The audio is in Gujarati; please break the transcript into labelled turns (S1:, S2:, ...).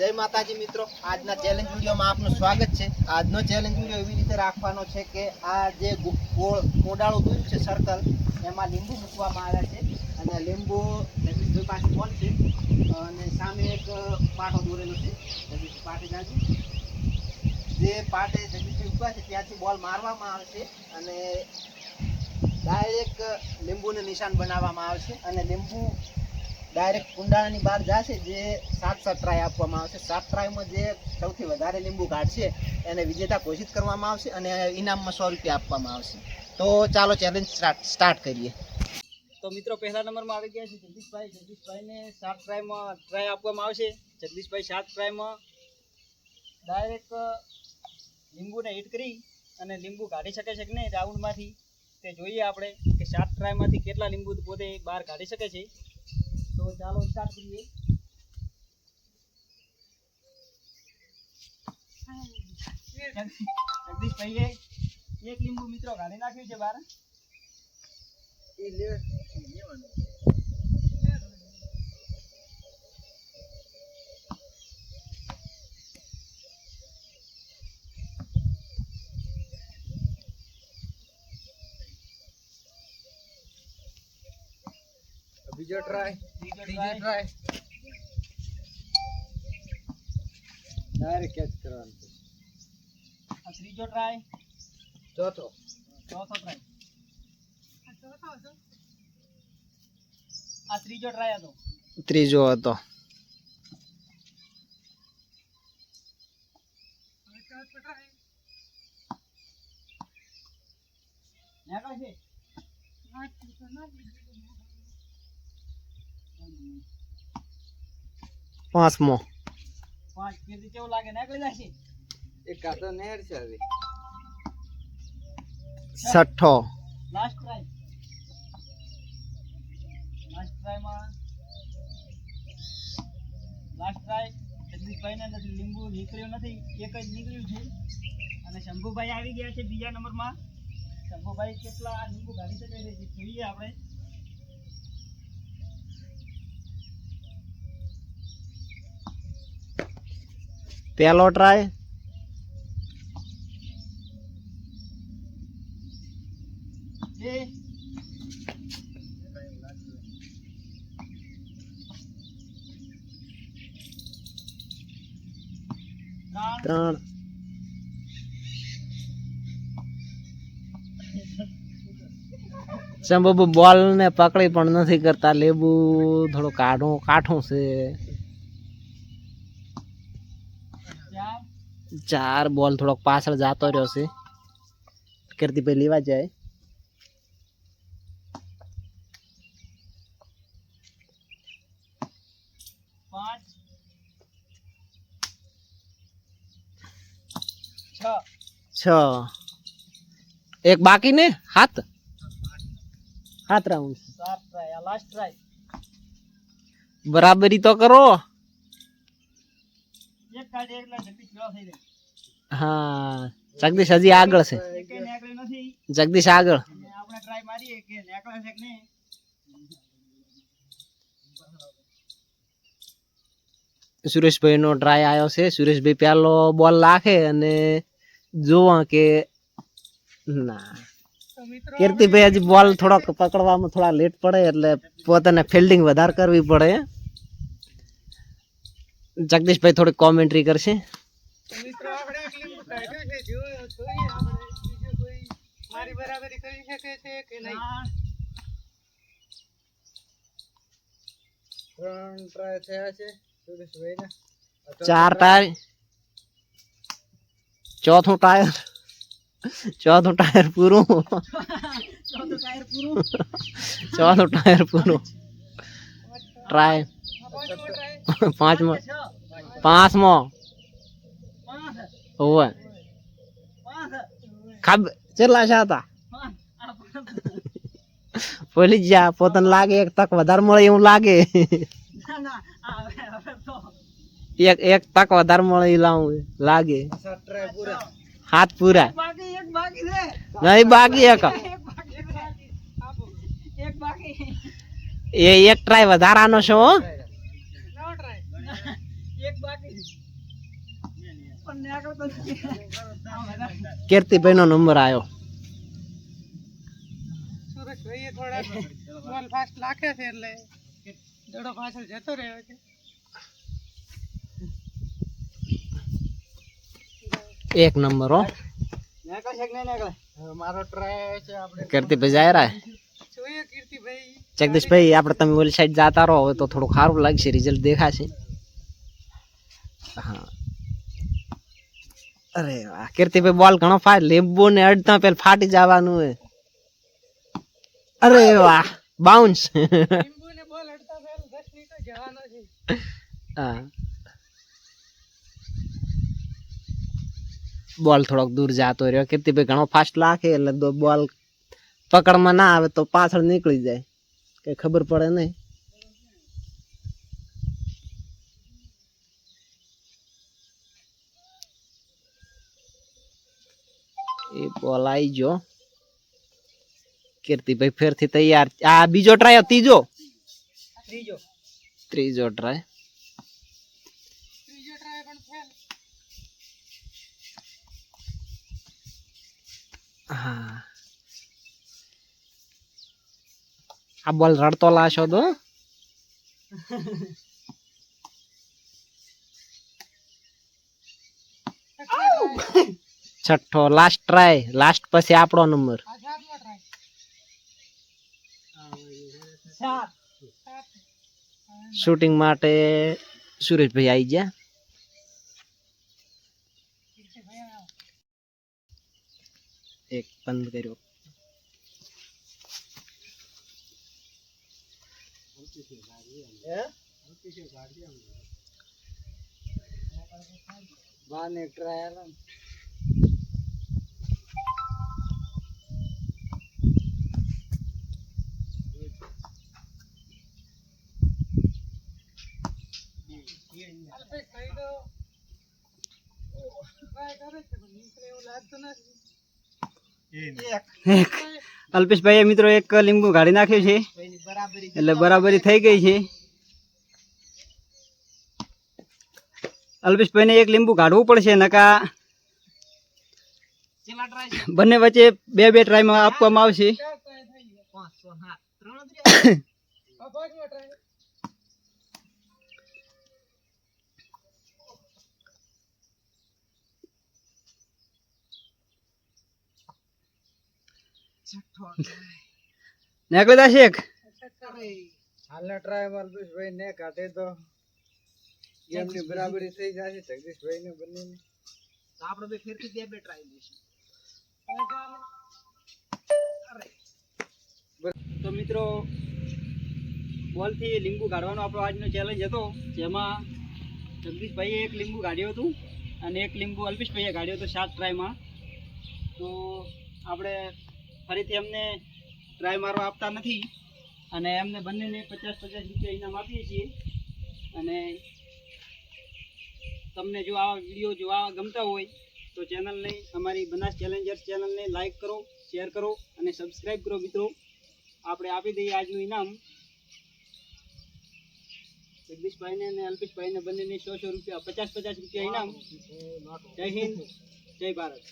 S1: જય માતાજી મિત્રો. આજના ચેલેન્જ વિડીયોમાં આપનું સ્વાગત છે. આજનો ચેલેન્જ વીડિયો એવી રીતે રાખવાનો છે કે આ જે કોડાળું દૂધ છે સર્કલ એમાં લીંબુ મૂકવામાં આવ્યા છે. અને લીંબુ જગદીશભાઈ પાસે બોલ છે. અને સામે એક પાટો દોરેલો છે. જગદીશ પાટે જાજુ. જે પાટે જગદીશભાઈ ઊભા છે ત્યાંથી બોલ મારવામાં આવશે અને ડાયરેક્ટ લીંબુને નિશાન બનાવવામાં આવશે અને લીંબુ ડાયરેક્ટ કુંડાળાની બહાર જશે, જે સાત સાત ટ્રાય આપવામાં આવશે. સાત ટ્રાયમાં જે સૌથી વધારે લીંબુ કાઢશે એને વિજેતા ઘોષિત કરવામાં આવશે અને ઇનામમાં સો રૂપિયા આપવામાં આવશે. તો ચાલો ચેલેન્જ સ્ટાર્ટ કરીએ.
S2: તો મિત્રો, પહેલા નંબરમાં આવી ગયા છે જગદીશભાઈ. જગદીશભાઈને સાત ટ્રાયમાં ટ્રાય આપવામાં આવશે. જગદીશભાઈ સાત ટ્રાયમાં ડાયરેક્ટ લીંબુને હિટ કરી અને લીંબુ કાઢી શકે છે કે નહીં? રાઉન્ડમાંથી તે જોઈએ આપણે કે સાત ટ્રાયમાંથી કેટલા લીંબુ પોતે બહાર કાઢી શકે છે. તો ચાલો સ્ટાર્ટ કરીએ. જગદીશભાઈએ એક લીંબુ મિત્રો કાઢી નાખ્યું છે બહાર.
S1: બીજો ટ્રાય
S2: ત્રીજો try.
S1: ડાયરેક્ટ કેચ કરવાનું
S2: આ ત્રીજો ટ્રાય
S1: ચોથો.
S2: ચોથો ટ્રાય આ ત્રીજો ટ્રાય હતો.
S1: ત્રીજો હતો.
S2: નાખો છે
S1: પાંચમો.
S2: પાંચ કીધી કેવું લાગે? નીકળી જાય
S1: એક કાતો નેર છે હવે. છઠ્ઠો.
S2: લાસ્ટ ટ્રાય લાસ્ટ ટ્રાયમાં લાસ્ટ ટ્રાય જગદીશભાઈને નથી. લીંબુ નીકળ્યું નથી. એક જ નીકળ્યું છે. અને શંભુભાઈ આવી ગયા છે બીજા નંબરમાં. શંભુભાઈ કેટલા લીંબુ કાઢી શકે છે જોઈએ આપણે.
S1: પહેલો ટ્રાય
S2: ત્રણ.
S1: શંભુ બોલ ને પકડી પણ નથી કરતા. લેબુ થોડું કાઢું, કાઠું છે.
S2: ચાર
S1: ચાર બોલ થોડોક પાછળ જાતો રહ્યો છે કીર્તિભાઈ લેવા જાય
S2: પાંચ છ
S1: છ એક બાકી ને હાથ હાથ રાઉન્ડ
S2: સાત ટ્રાય આ લાસ્ટ ટ્રાય
S1: બરાબરી તો કરો
S2: એક કાઢી એટલે જગદીશ ગયો થઈ જાય
S1: હા, જગદીશ હજી આગળ છે. જગદીશ આગળ. સુરેશભાઈ નો ટ્રાય આવ્યો છે. સુરેશભાઈ પહેલો બોલ નાખે અને જોવા કે ના. કીર્તિભાઈ હજી બોલ થોડોક પકડવામાં થોડા લેટ પડે એટલે પોતાને ફિલ્ડિંગ વધારે કરવી પડે. જગદીશભાઈ થોડી કોમેન્ટ્રી કરશે. ચાર ટાયર. ચોથું ટાયર ચોથું ટાયર પૂરું.
S2: ચોથું ટાયર પૂરું.
S1: ટ્રાય
S2: પાંચમો.
S1: પાંચમો. હોવે. ખબ કેટલા છે હતા બોલી જ પોતાને લાગે એક તક વધારે મળે એવું લાગે. એક એક તક વધારે મળે લાવું લાગે. હાથ પૂરા. નહીં બાકી એક. એ એક ટ્રાય વધારાનો છે હો
S2: નવો ટ્રાય એક બાકી છે. પણ આગળ તો નથી. આમ બધા.
S1: કીર્તિભાઈ નો નંબર આવ્યો
S2: સુરેશભાઈએ થોડા બોલ ફાસ્ટ લાખે છે એટલે દડો પાછળ જતો રહ્યો છે.
S1: એક નંબર હો. કીર્તિભાઈ જાય રહ્યા જગદીશભાઈ આપણે તમે ઓલી સાઈડ જાતા રહો હવે તો થોડું સારું લાગશે રિઝલ્ટ દેખાશે. હા. અરે વાહ કીર્તિભાઈ બોલ ઘણો ફાટ લીંબુ ને અડતા પેલ ફાટી જવાનું હે અરે વાહ બાઉન્સ
S2: બોલ અડતા પહેલ દસ મિનિટ જવાનો છે.
S1: હા. બોલ થોડોક દૂર જાતો રહ્યો. કીર્તિભાઈ ઘણો ફાસ્ટ લાખે એટલે બોલ પકડમાં ના આવે તો પાછળ નીકળી જાય. કઈ ખબર પડે નહીં. એ બોલ આવી ગયો. કીર્તિભાઈ ફેરથી તૈયાર. આ બીજો ટ્રાય ત્રીજો?
S2: ત્રીજો.
S1: ત્રીજો ટ્રાય હા. આ બોલ રડતો લાશો તો છઠ્ઠો લાસ્ટ ટ્રાય લાસ્ટ પછી આપણો નંબર
S2: આ સાતમો ટ્રાય સાત સાત
S1: શૂટિંગ માટે સુરેશભાઈ આવી ગયા
S2: કીર્તિભાઈ આવો.
S1: એક બંધ કર્યો
S2: બાને ટ્રાય આલો ને. અલ્પેશભાઈ નથી. અલ્પેશભાઈએ મિત્રો એક લીંબુ કાઢી નાખ્યું છે એટલે બરાબરી થઈ ગઈ છે અલ્પેશભાઈને એક લીંબુ કાઢવું પડશે નકા બંને વચ્ચે બે બે ટ્રાયમાં આપવામાં આવશે. હાલના અલ્પેશભાઈ ને કાઢે તો. ગેમની બરાબરી થઈ જશે. જગદીશભાઈ ને બંને
S1: આપણે બે ફેરથી બે બે ટ્રાય લઈશું.
S2: તો મિત્રો, બોલથી લીંબુ કાઢવાનો આપણો આજનો ચેલેન્જ હતો, જેમાં જગદીશભાઈએ એક લીંબુ કાઢ્યું હતું અને એક લીંબુ અલ્પેશભાઈએ કાઢ્યો હતો સાત ટ્રાયમાં તો આપણે ફરીથી એમને ટ્રાય મારવા આપતા નથી અને એમને બંનેને પચાસ પચાસ રૂપિયા ઇનામ આપીએ છીએ. અને તમને જો આવા વીડિયો જોવા ગમતા હોય તો ચેનલને, અમારી બનાસ ચેલેન્જર્સ ચેનલને લાઈક કરો શેર કરો અને સબસ્ક્રાઈબ કરો મિત્રો. આપણે આપી દઈએ આજનું ઇનામ. જગદીશભાઈને અને અલ્પેશભાઈને બંનેને સો સો રૂપિયા, પચાસ પચાસ રૂપિયા ઇનામ. જય હિન્દ, જય ભારત.